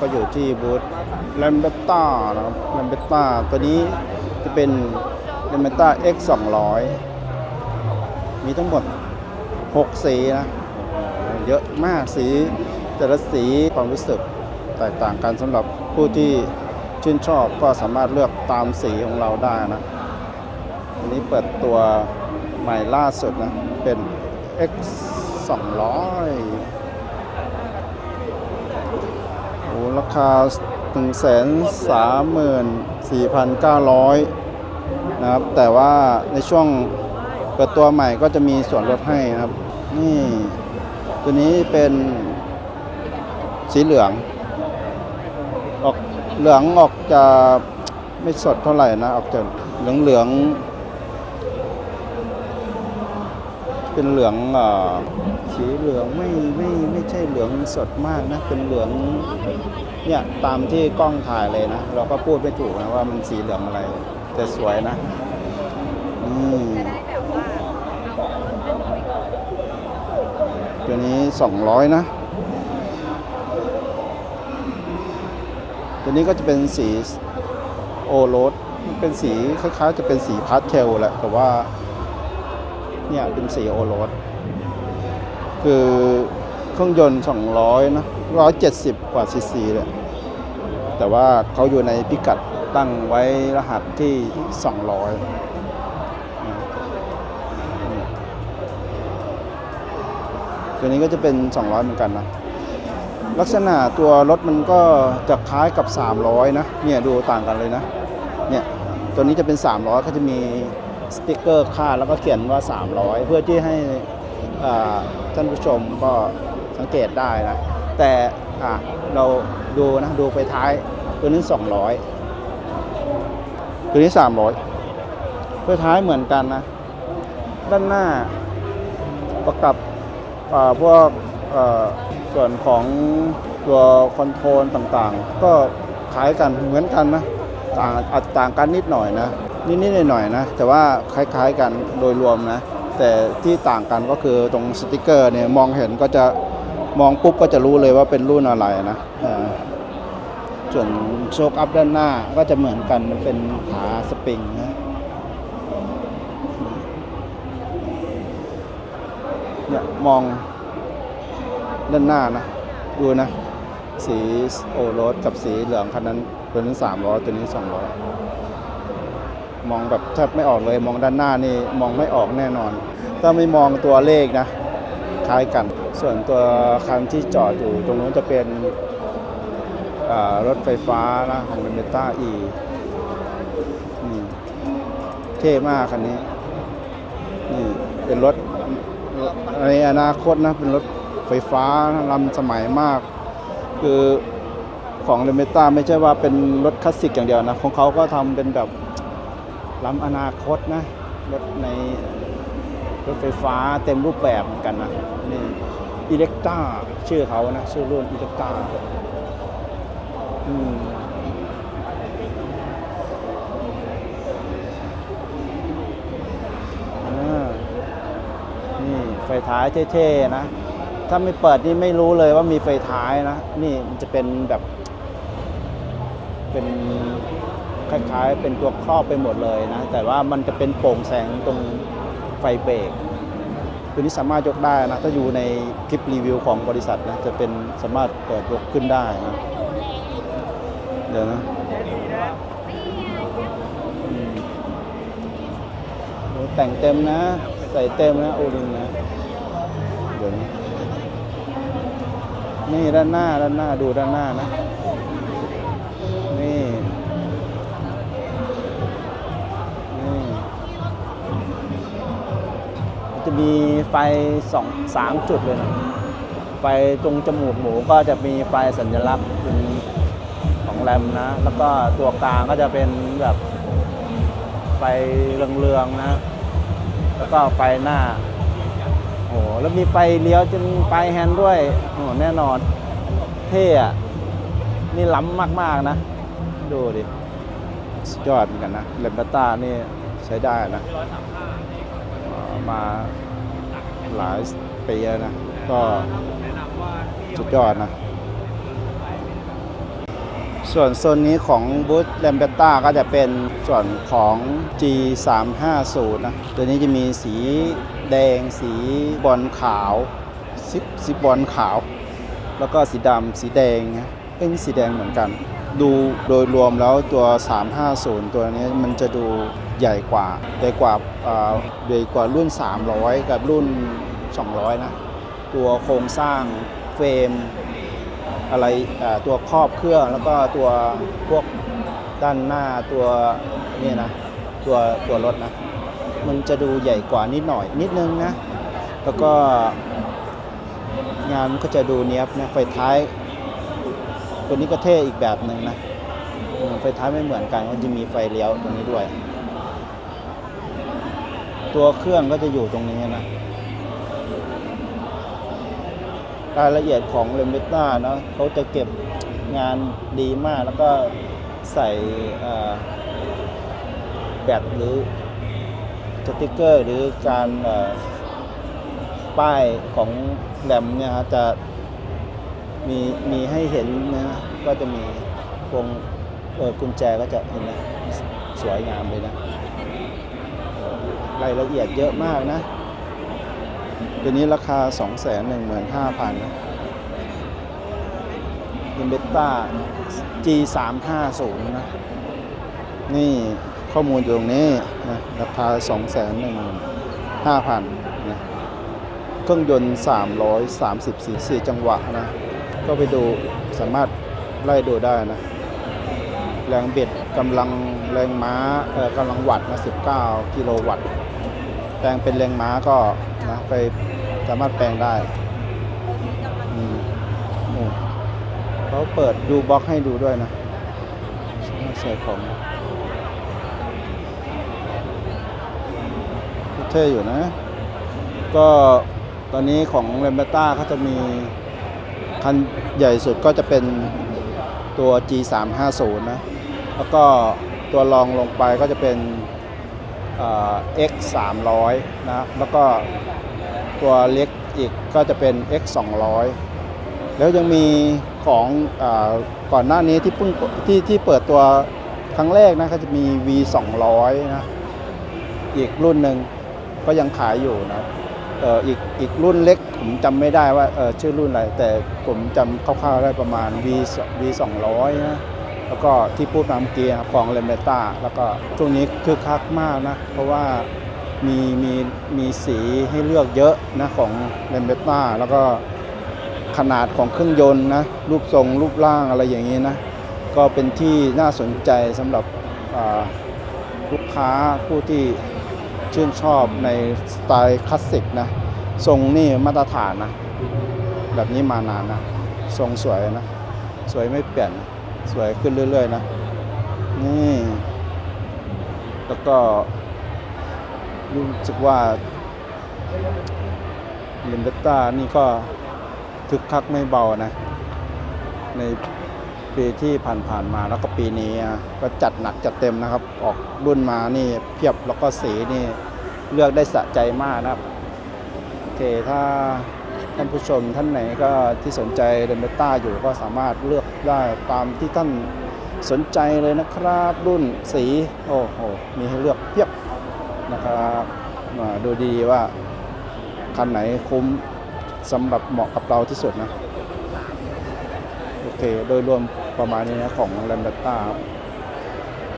ก็อยู่ที่บูธแลมเบต้านะครับแลมเบต้าตัวนี้จะเป็นแลมเบต้า X 200มีทั้งหมด 6 สีนะเยอะมากสีแต่ละสีความรู้สึกแตกต่างกันสำหรับผู้ที่ชื่นชอบก็สามารถเลือกตามสีของเราได้นะอันนี้เปิดตัวใหม่ล่าสุดนะ เป็น X 200โอ้ ราคา 134,900 นะครับ แต่ว่าในช่วงเปิดตัวใหม่ก็จะมีส่วนลดให้นะครับ นี่ ตัวนี้เป็นสีเหลือง ออกเหลืองออกจะไม่สดเท่าไหร่นะ ออกจะเหลืองเหลืองๆ เป็นเหลืองสีเหลืองไม่ไม่ไม่ใช่เหลืองสดมากนะ เป็นเหลืองเนี่ยตามที่กล้องถ่ายเลยนะ เราก็พูดไม่ถูกนะว่ามันสีเหลืองอะไร แต่สวยนะอืมตัวนี้200นะ ตัวนี้ก็จะเป็นสีโอโรสเป็นสีคล้ายๆ จะเป็นสีพาสเทลแหละแต่ว่า เนี่ยเป็นสีโอรส คือเครื่องยนต์ 200นะ170 กว่าซีซีเลยแต่ว่าเขาอยู่ในพิกัดตั้งไว้รหัสที่ 200ตัวนี้ก็จะเป็น 200 เหมือนกันนะ ลักษณะตัวรถมันก็จะคล้ายกับ 300 นะ เนี่ยดูต่างกันเลยนะ เนี่ย ตัวนี้จะเป็น 300เขาจะมี สติกเกอร์คาดแล้วก็เขียนว่า 300 เพื่อที่ให้ท่านผู้ชมก็สังเกตได้นะ แต่เราดูนะดูไฟท้ายตัวนี้ 200 ตัวนี้ 300ไฟท้ายเหมือนกันนะ ด้านหน้าประกับพวกส่วนของตัวคอนโทรลต่างๆ ก็คล้ายกันเหมือนกันนะต่างอาจต่างกันนิดหน่อยนะ นิดๆหน่อยๆนะ แต่ว่าคล้ายๆกันโดยรวมนะ แต่ที่ต่างกันก็คือตรงสติกเกอร์เนี่ยมองเห็นก็จะมองปุ๊บก็จะรู้เลยว่าเป็นรุ่นอะไรนะส่วนโชคอัพด้านหน้าก็จะเหมือนกันเป็นขาสปริงนะเนี่ยมองด้านหน้านะ ดูนะ สีโอรสกับสีเหลืองคันนั้นตัวนั้นสามร้อตัวนี้สองร้อ มองแบบแทบไม่ออกเลย มองด้านหน้านี่มองไม่ออกแน่นอน ถ้าไม่มองตัวเลขนะคล้ายกัน ส่วนตัวคันที่จอดอยู่ตรงนู้นจะเป็นรถไฟฟ้านะของเมต้าอีเท่มากคันนี้นี่เป็นรถในอนาคตนะเป็นรถไฟฟ้านะลำสมัยมาก คือของเรเมต้าไม่ใช่ว่าเป็นรถคลาสสิกอย่างเดียวนะ ของเขาก็ทำเป็นแบบ ล้ำอนาคตนะรถในรถไฟฟ้าเต็มรูปแบบเหมือนกันนะนี่อิเล็กตาชื่อเขานะ ชื่อรุ่นอิเล็กตาอืมนี่ไฟท้ายเท่ๆนะ ถ้าไม่เปิดนี่ไม่รู้เลยว่ามีไฟท้ายนะ นี่มันจะเป็นแบบ เป็น คล้ายๆ เป็นตัวครอบไปหมดเลยนะ แต่ว่ามันจะเป็นโปร่งแสงตรงไฟเบรกตัวนี้สามารถยกได้นะ ถ้าอยู่ในคลิปรีวิวของบริษัทนะ จะเป็นสามารถเปิดยกขึ้นได้นะ เดี๋ยวนะแต่งเต็มนะ ใส่เต็มนะ โอลินนะ เดี๋ยวนะนี่ด้านหน้าด้านหน้าดูด้านหน้านะ จะมีไฟสองสามจุดเลยนะไฟตรงจมูกหมูก็จะมีไฟสัญลักษณ์เป็นของแรมนะ แล้วก็ตัวกลางก็จะเป็นแบบไฟเรืองๆนะ แล้วก็ไฟหน้าโอ้โหแล้วมีไฟเลี้ยวจนไฟแฮนด์ด้วยโอ้แน่นอน เท่อะนี่ล้ำมากๆนะ ดูดิ สุดยอดเหมือนกันนะเลมเบต้านี่ใช้ได้นะ มาหลายปีแล้วนะ ก็สุดยอดนะ ส่วนโซนนี้ของบูธแลมเบต้าก็จะเป็นส่วนของ G350 นะ ตัวนี้จะมีสีแดง สีบอลขาวสีสีบอลขาว แล้วก็สีดำสีแดงนะเอ้ยนี่สีแดงเหมือนกัน ดูโดยรวมแล้วตัว 350 ตัวนี้มันจะดูใหญ่กว่า ใหญ่กว่าใหญ่กว่ารุ่น 300 กับรุ่น 200 นะ ตัวโครงสร้างเฟรม อะไรตัวครอบเครื่องแล้วก็ตัวพวกด้านหน้าตัวนี่นะ ตัวตัวรถนะ มันจะดูใหญ่กว่านิดหน่อยนิดนึงนะ แล้วก็งานมันก็จะดูเนี้ยบนะไฟท้าย ตัวนี้ก็เท่อีกแบบหนึ่งนะไฟท้ายไม่เหมือนกันก็จะมีไฟเลี้ยวตรงนี้ด้วย ตัวเครื่องก็จะอยู่ตรงนี้นะรายละเอียดของเลมเบต้าเนาะเขาจะเก็บงานดีมากแล้วก็ใส่แบตหรือสติกเกอร์หรือการป้ายของแรมเนี่ยฮะจะ มีมีให้เห็นนะก็จะมีพวงเออกุญแจก็จะเห็นนะสวยงามเลยนะรายละเอียดเยอะมากนะตัวนี้ราคา 215,000นะอินเบต้า G350 นะ นี่ข้อมูลอยู่ตรงนี้นะราคา 215,000นะเครื่องยนต์ 330ซีซีจังหวะนะ ก็ไปดูสามารถไล่ดูได้นะ แรงเบิดกำลังแรงม้าเอ่อกำลังวัตต์นะ19 กิโลวัตต์แปลงเป็นแรงม้าก็นะไปสามารถแปลงได้อืมโอ้เขาเปิดดูบล็อกให้ดูด้วยนะมาใส่ของเท่อยู่นะ ก็ตอนนี้ของเรมเบต้าเขาจะมี คันใหญ่สุดก็จะเป็นตัว G350 นะ แล้วก็ตัวรองลงไปก็จะเป็น X 300 นะ แล้วก็ตัวเล็กอีกก็จะเป็น X 200 แล้วยังมีของอก่อนหน้านี้ที่เพิ่งที่ที่เปิดตัวครั้งแรกนะก็จะมี V 200 นะ อีกรุ่นหนึ่งก็ยังขายอยู่นะ อ่ออีกอีกรุ่นเล็กผมจำไม่ได้ว่าชื่อรุ่นอะไร แต่ผมจำคร่าวๆได้ประมาณ V V 200นะแล้วก็ที่พูดมาเมื่อกี้ครับของเลมเบต้าแล้วก็ช่วงนี้คึกคักมากนะ เพราะว่ามีมีมีสีให้เลือกเยอะนะของเลมเบต้าแล้วก็ขนาดของเครื่องยนต์นะรูปทรงรูปร่างอะไรอย่างนี้นะ ก็เป็นที่น่าสนใจสำหรับลูกค้าผู้ที่ ชื่นชอบในสไตล์คลาสสิกนะทรงนี่มาตรฐานนะ แบบนี้มานานนะทรงสวยนะ สวยไม่เปลี่ยนสวยขึ้นเรื่อย ๆ นะ นี่ แล้วก็รู้สึกว่าลิมเบต้านี่ก็คึกคักไม่เบานะ ใน ปีที่ผ่านๆมาแล้วก็ปีนี้ก็จัดหนักจัดเต็มนะครับ ออกรุ่นมานี่เพียบแล้วก็สีนี่เลือกได้สะใจมากนะครับโอเคถ้าท่านผู้ชมท่านไหนก็ที่สนใจเรนเบต้าอยู่ก็สามารถเลือกได้ตามที่ท่านสนใจเลยนะครับรุ่นสีโอ้โหมีให้เลือกเพียบนะครับมาดูดีว่าคันไหนคุ้มสำหรับเหมาะกับเราที่สุดนะ เค โดยรวมประมาณนี้นะของแลมเบต้าครับ